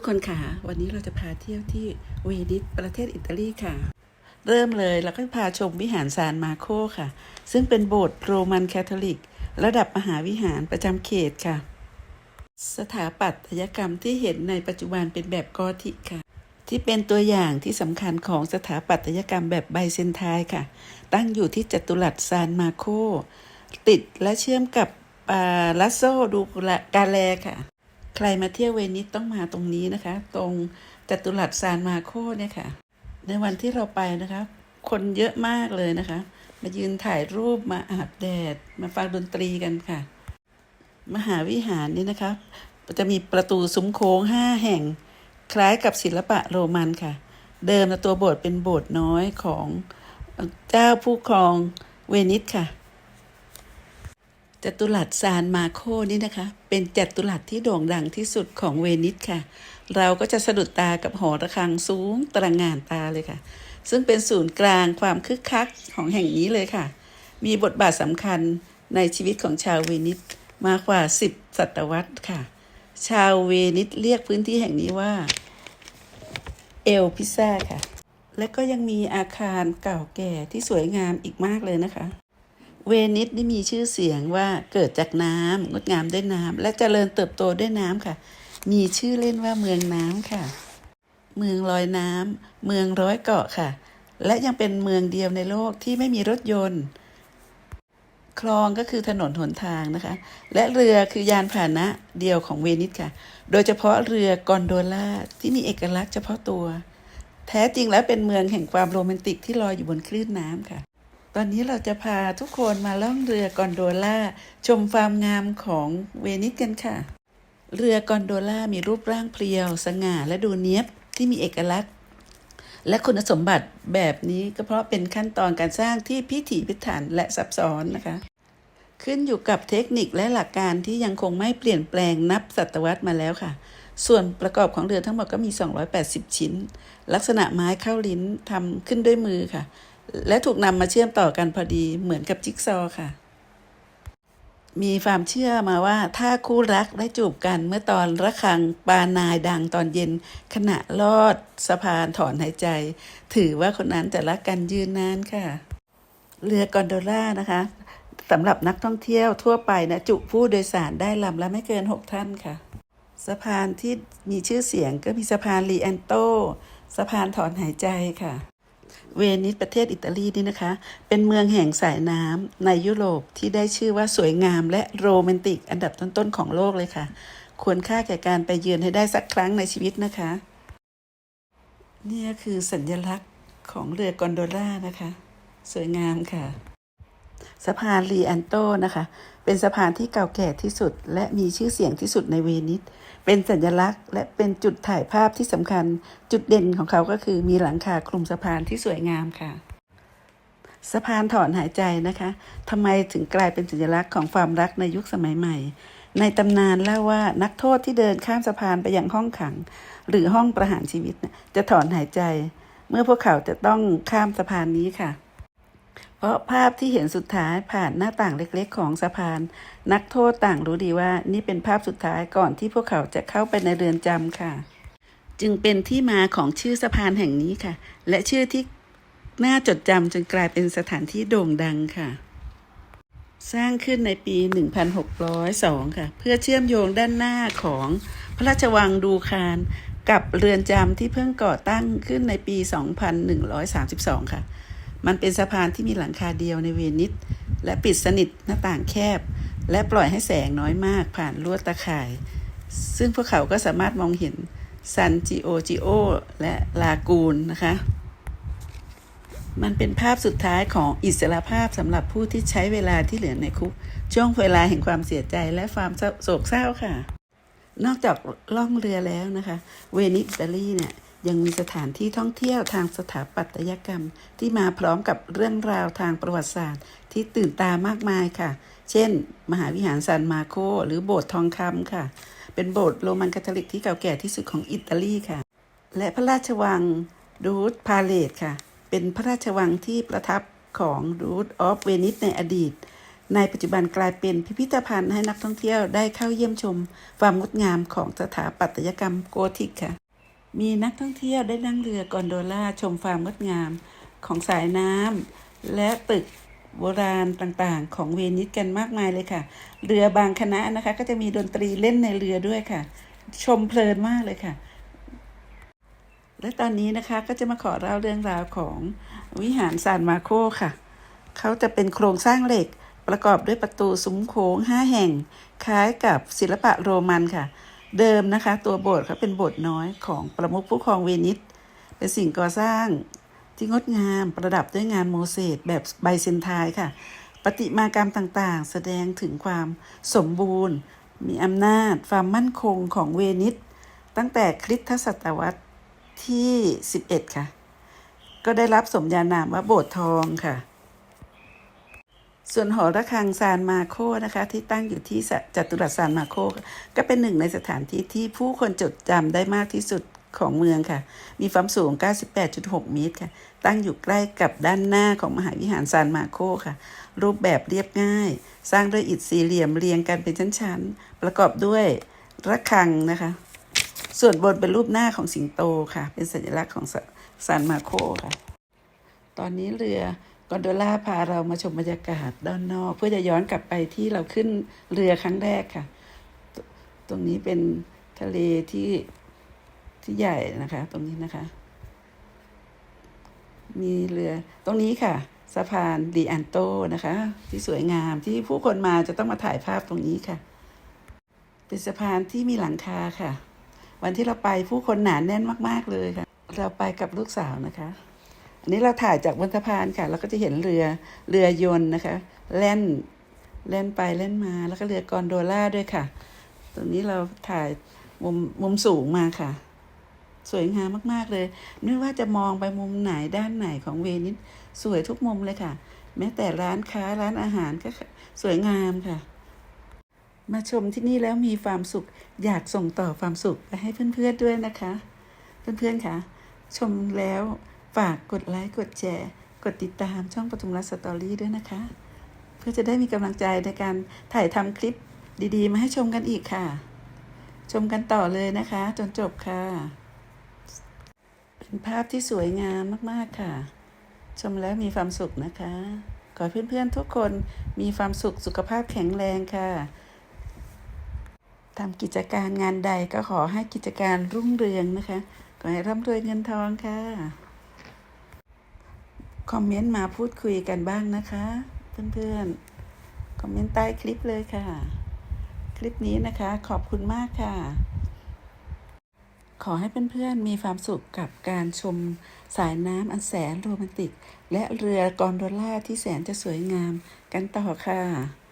ทุกคนค่ะ วันนี้เราจะพาเที่ยวที่เวนิสประเทศอิตาลีค่ะ เริ่มเลยเราก็พาชมวิหารซานมาโคค่ะ ซึ่งเป็นโบสถ์โรมันคาทอลิก ระดับมหาวิหารประจำเขตค่ะ สถาปัตยกรรมที่เห็นในปัจจุบันเป็นแบบกอธิกค่ะ ที่เป็นตัวอย่างที่สำคัญของสถาปัตยกรรมแบบไบเซนไทน์ค่ะ ตั้งอยู่ที่จัตุรัสซานมาโค ติดและเชื่อมกับลาโซดูกาแลค่ะ ใครมาเที่ยวเวนิสต้องมาตรงนี้นะคะ ตรงจัตุรัสซานมาโคเนี่ยค่ะ ในวันที่เราไปนะคะ คนเยอะมากเลยนะคะ มายืนถ่ายรูปมาอาบแดด มาฟังดนตรีกันค่ะ มหาวิหารนี่นะคะจะมีประตูซุ้มโค้งห้าแห่ง คล้ายกับศิลปะโรมันค่ะ เดิมตัวโบสถ์เป็นโบสถ์น้อยของเจ้าผู้ครองเวนิสค่ะ จัตุรัสซานมาโคนี่นะคะ เป็นจัตุรัสที่โด่งดังที่สุดของเวนิสค่ะ เราก็จะสะดุดตากับหอระฆังสูงตระหง่านตาเลยค่ะ ซึ่งเป็นศูนย์กลางความคึกคักของแห่งนี้เลยค่ะ มีบทบาทสำคัญในชีวิตของชาวเวนิสมากกว่า 10 ศตวรรษค่ะ ชาวเวนิสเรียกพื้นที่แห่งนี้ว่า เอลพิซ่าค่ะ และก็ยังมีอาคารเก่าแก่ที่สวยงามอีกมากเลยนะคะ เวนิสนี่มีชื่อเสียงว่าเกิดจากน้ำงดงามด้วยน้ำและเจริญเติบโตด้วยน้ำค่ะ มีชื่อเล่นว่าเมืองน้ำค่ะ เมืองลอยน้ำเมืองร้อยเกาะค่ะ และยังเป็นเมืองเดียวในโลกที่ไม่มีรถยนต์ คลองก็คือถนนหนทางนะคะ และเรือคือยานพาหนะเดียวของเวนิสค่ะ โดยเฉพาะเรือกอนโดล่าที่มีเอกลักษณ์เฉพาะตัว แท้จริงแล้วเป็นเมืองแห่งความโรแมนติกที่ลอยอยู่บนคลื่นน้ำค่ะ ตอนนี้เราจะพาทุกคนมาล่องเรือกอนโดล่าชมความงามของเวนิสกันค่ะ เรือกอนโดล่ามีรูปร่างเพรียว สง่าและดูเนียบที่มีเอกลักษณ์ และคุณสมบัติแบบนี้ก็เพราะเป็นขั้นตอนการสร้างที่พิถีพิถันและซับซ้อนนะคะ ขึ้นอยู่กับเทคนิคและหลักการที่ยังคงไม่เปลี่ยนแปลงนับศตวรรษมาแล้วค่ะส่วนประกอบของเรือทั้งหมดก็มี 280 ชิ้น ลักษณะไม้เข้าลิ้นทำขึ้นด้วยมือค่ะ และถูกนำมาเชื่อมต่อกันพอดีเหมือนกับจิ๊กซอว์ค่ะ มีความเชื่อมาว่า ถ้าคู่รักได้จูบกันเมื่อตอนระฆังปานายดังตอนเย็น ขณะลอดสะพานถอนหายใจ ถือว่าคนนั้นจะรักกันยืนนานค่ะ เรือกอนโดล่านะคะสำหรับนักท่องเที่ยวทั่วไปนะจุผู้โดยสารได้ลำละไม่เกิน 6 ท่านค่ะ สะพานที่มีชื่อเสียงก็มีสะพานลีแอนโตสะพานถอนหายใจค่ะ เวนิสประเทศอิตาลีนี่นะคะ เป็นเมืองแห่งสายน้ำในยุโรปที่ได้ชื่อว่าสวยงามและโรแมนติกอันดับต้นๆของโลกเลยค่ะ ควรค่าแก่การไปเยือนให้ได้สักครั้งในชีวิตนะคะ นี่คือสัญลักษณ์ของเรือกอนโดล่านะคะ สวยงามค่ะ สะพานลีแอนโตนะคะ เป็นสะพานที่เก่าแก่ที่สุด และมีชื่อเสียงที่สุดในเวนิส เป็นสัญลักษณ์ และเป็นจุดถ่ายภาพที่สำคัญ จุดเด่นของเขาก็คือมีหลังคาคลุมสะพานที่สวยงามค่ะ สะพานถอนหายใจนะคะทำไมถึงกลายเป็นสัญลักษณ์ของความรักในยุคสมัยใหม่ ในตำนานเล่าว่านักโทษที่เดินข้ามสะพานไปยังห้องขัง หรือห้องประหารชีวิตจะถอนหายใจ เมื่อพวกเขาจะต้องข้ามสะพานนี้ค่ะ เพราะภาพที่เห็นสุดท้ายผ่านหน้าต่างเล็กๆ ของสะพาน นักโทษต่างรู้ดีว่านี่เป็นภาพสุดท้ายก่อนที่พวกเขาจะเข้าไปในเรือนจำค่ะ จึงเป็นที่มาของชื่อสะพานแห่งนี้ค่ะ และชื่อที่น่าจดจำจนกลายเป็นสถานที่โด่งดังค่ะ สร้างขึ้นในปี 1602 ค่ะ เพื่อเชื่อมโยงด้านหน้าของพระราชวังดูคารกับเรือนจำที่เพิ่งก่อตั้งขึ้นในปี 2132 ค่ะ มันเป็นสะพานที่มีหลังคาเดียวในเวนิสและปิดสนิทหน้าต่างแคบ และปล่อยให้แสงน้อยมากผ่านลวดตะข่าย ซึ่งพวกเขาก็สามารถมองเห็นซันจิโอจิโอและลากูนนะคะ มันเป็นภาพสุดท้ายของอิสรภาพสำหรับผู้ที่ใช้เวลาที่เหลือในคุก ช่วงเวลาแห่งความเสียใจและความโศกเศร้าค่ะ นอกจากล่องเรือแล้วนะคะ เวนิสอิตาลีเนี่ย ยังมีสถานที่ท่องเที่ยวทางสถาปัตยกรรม ที่มาพร้อมกับเรื่องราวทางประวัติศาสตร์ ที่ตื่นตามากมายค่ะ เช่น มหาวิหารซานมาโค หรือโบสถ์ทองคำค่ะ เป็นโบสถ์โรมันคาทอลิกที่เก่าแก่ที่สุดของอิตาลีค่ะ และพระราชวังดูดพาเลตค่ะ เป็นพระราชวังที่ประทับของดูดออฟเวนิสในอดีต ในปัจจุบันกลายเป็นพิพิธภัณฑ์ให้นักท่องเที่ยวได้เข้าเยี่ยมชม ความงดงามของสถาปัตยกรรมโกธิกค่ะ มีนักท่องเที่ยวได้นั่งเรือกอนโดล่าชมความงดงามของสายน้ำและตึกโบราณต่างๆ ของเวนิสกันมากมายเลยค่ะ เรือบางคณะนะคะ ก็จะมีดนตรีเล่นในเรือด้วยค่ะ ชมเพลินมากเลยค่ะ และตอนนี้นะคะก็จะมาขอเล่าเรื่องราวของวิหารซานมาโคค่ะ เขาจะเป็นโครงสร้างเหล็กประกอบด้วยประตูซุ้มโค้งห้าแห่ง คล้ายกับศิลปะโรมันค่ะ เดิมนะคะ ตัวโบสถ์เขาเป็นโบสถ์น้อยของประมุขผู้ครองเวนิสเป็นสิ่งก่อสร้างที่งดงามประดับด้วยงานโมเสสแบบไบเซนทน์ค่ะประติมากรรมต่างๆ แสดงถึงความสมบูรณ์ มีอำนาจความมั่นคงของเวนิสตั้งแต่คริสตศตวรรษที่ 11 ค่ะ ก็ได้รับสมญานามว่าโบสถ์ทองค่ะ ส่วนหอระฆังซานมาโคนะคะ ที่ตั้งอยู่ที่จัตุรัสซานมาโค ก็เป็นหนึ่งในสถานที่ที่ผู้คนจดจำได้มากที่สุดของเมืองค่ะ มีความสูง 98.6 เมตรค่ะ ตั้งอยู่ใกล้กับด้านหน้าของมหาวิหารซานมาโคค่ะ รูปแบบเรียบง่าย สร้างด้วยอิฐสี่เหลี่ยมเรียงกันเป็นชั้นๆ ประกอบด้วยระฆังนะคะ ส่วนบนเป็นรูปหน้าของสิงโตค่ะ เป็นสัญลักษณ์ของซานมาโคค่ะ ตอนนี้เรือ กอนโดล่าพาเรามาชมบรรยากาศด้านนอก เพื่อจะย้อนกลับไปที่เราขึ้นเรือครั้งแรกค่ะ ตรงนี้เป็นทะเลที่ที่ใหญ่นะคะ ตรงนี้นะคะ มีเรือตรงนี้ค่ะ สะพานดีอันโตนะคะ ที่สวยงามที่ผู้คนมาจะต้องมาถ่ายภาพตรงนี้ค่ะ เป็นสะพานที่มีหลังคาค่ะ วันที่เราไปผู้คนหนาแน่นมาก ๆเลยค่ะ เราไปกับลูกสาวนะคะ นนี้เราถ่ายจากบนสะพานค่ะ เราก็จะเห็นเรือเรือยนต์นะคะ แล่นแล่นไปแล่นมาแล้วก็เรือกอนโดล่าด้วยค่ะ ตรงนี้เราถ่ายมุมมุมสูงมาค่ะ สวยงามมาก ๆเลย ไม่ว่าจะมองไปมุมไหนด้านไหนของเวนิสสวยทุกมุมเลยค่ะ แม้แต่ร้านค้าร้านอาหารก็สวยงามค่ะ มาชมที่นี่แล้วมีความสุข อยากส่งต่อความสุขไปให้เพื่อนๆด้วยนะคะ เพื่อนๆค่ะ ชมแล้ว ฝากกดไลค์กดแชร์กดติดตามช่องปทุมรัฐสตอรี่ด้วยนะคะ เพื่อจะได้มีกำลังใจในการถ่ายทำคลิปดีๆ มาให้ชมกันอีกค่ะ ชมกันต่อเลยนะคะ จนจบค่ะ เป็นภาพที่สวยงามมากๆค่ะ ชมแล้วมีความสุขนะคะ ขอเพื่อนๆทุกคนมีความสุขสุขภาพแข็งแรงค่ะทำกิจการงานใดก็ขอให้กิจการรุ่งเรืองนะคะ ขอให้ร่ำรวยเงินทองค่ะ คอมเมนต์มาพูดคุยกันบ้างนะคะ เพื่อนๆ คอมเมนต์ใต้คลิปเลยค่ะ คลิปนี้นะคะขอบคุณมากค่ะ ขอให้เพื่อนๆ มีความสุขกับการชมสายน้ำอันแสนโรแมนติก และเรือกอนโดล่าที่แสนจะสวยงามกันต่อค่ะ